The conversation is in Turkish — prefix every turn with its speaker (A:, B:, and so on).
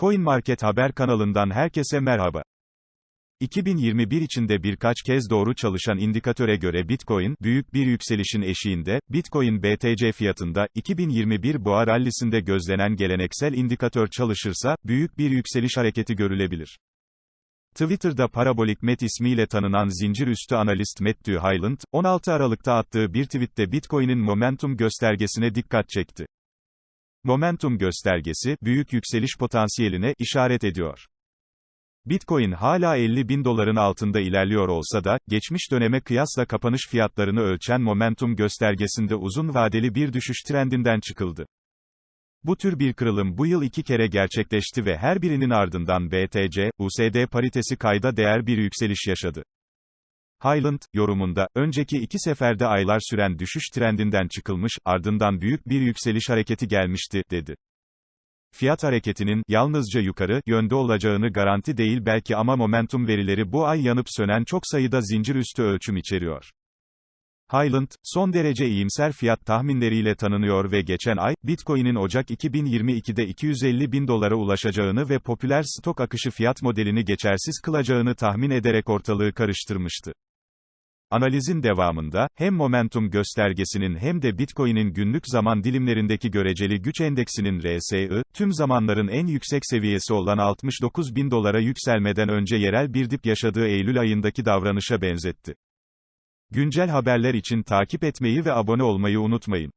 A: CoinMarket Haber kanalından herkese merhaba. 2021 içinde birkaç kez doğru çalışan indikatöre göre Bitcoin, büyük bir yükselişin eşiğinde, Bitcoin BTC fiyatında, 2021 boğa rallisinde gözlenen geleneksel indikatör çalışırsa, büyük bir yükseliş hareketi görülebilir. Twitter'da Parabolik Met ismiyle tanınan zincir üstü analist Matthew Hyland, 16 Aralık'ta attığı bir tweette Bitcoin'in momentum göstergesine dikkat çekti. Momentum göstergesi, büyük yükseliş potansiyeline işaret ediyor. Bitcoin hala 50 bin doların altında ilerliyor olsa da, geçmiş döneme kıyasla kapanış fiyatlarını ölçen momentum göstergesinde uzun vadeli bir düşüş trendinden çıkıldı. Bu tür bir kırılım bu yıl iki kere gerçekleşti ve her birinin ardından BTC, USD paritesi kayda değer bir yükseliş yaşadı. Highland, yorumunda, önceki iki seferde aylar süren düşüş trendinden çıkılmış, ardından büyük bir yükseliş hareketi gelmişti, dedi. Fiyat hareketinin, yalnızca yukarı, yönde olacağını garanti değil belki ama momentum verileri bu ay yanıp sönen çok sayıda zincir üstü ölçüm içeriyor. Highland, son derece iyimser fiyat tahminleriyle tanınıyor ve geçen ay, Bitcoin'in Ocak 2022'de 250 bin dolara ulaşacağını ve popüler stok akışı fiyat modelini geçersiz kılacağını tahmin ederek ortalığı karıştırmıştı. Analizin devamında, hem momentum göstergesinin hem de Bitcoin'in günlük zaman dilimlerindeki göreceli güç endeksinin RSI, tüm zamanların en yüksek seviyesi olan 69 bin dolara yükselmeden önce yerel bir dip yaşadığı Eylül ayındaki davranışa benzetti. Güncel haberler için takip etmeyi ve abone olmayı unutmayın.